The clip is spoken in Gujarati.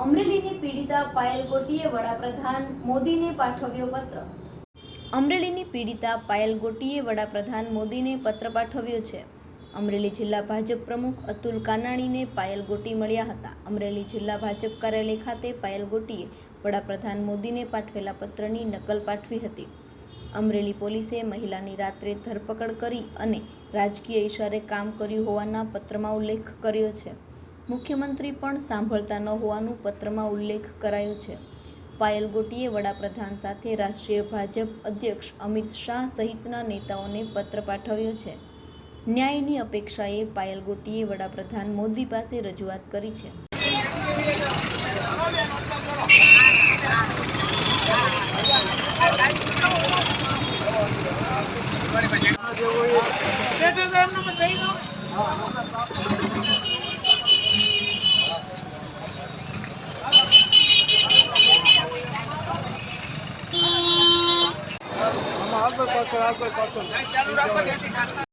અમરેલીની પીડિતા પાયલ ગોટીએ વડાપ્રધાન મોદીને પાઠવ્યો પત્ર. અમરેલીની પીડિતા પાયલ ગોટીએ વડાપ્રધાન મોદીને પત્ર પાઠવ્યો છે. અમરેલી જિલ્લા ભાજપ પ્રમુખ અતુલ કાનાણીને પાયલ ગોટી મળ્યા હતા. અમરેલી જિલ્લા ભાજપ કાર્યાલય ખાતે પાયલ ગોટીએ વડાપ્રધાન મોદીને પાઠવેલા પત્રની નકલ પાઠવી હતી. અમરેલી પોલીસે મહિલાની રાત્રે ધરપકડ કરી અને રાજકીય ઇશારે કામ કર્યું હોવાના પત્રમાં ઉલ્લેખ કર્યો છે. મુખ્યમંત્રી પણ સાંભળતા ન હોવાનું પત્રમાં ઉલ્લેખ કરાયો છે. પાયલ ગોટીએ વડાપ્રધાન સાથે રાષ્ટ્રીય ભાજપ અધ્યક્ષ અમિત શાહ સહિતના નેતાઓને પત્ર પાઠવ્યો છે. ન્યાયની અપેક્ષાએ પાયલ ગોટીએ વડાપ્રધાન મોદી પાસે રજૂઆત કરી છે. આમાં করছ করছ রাখো করছ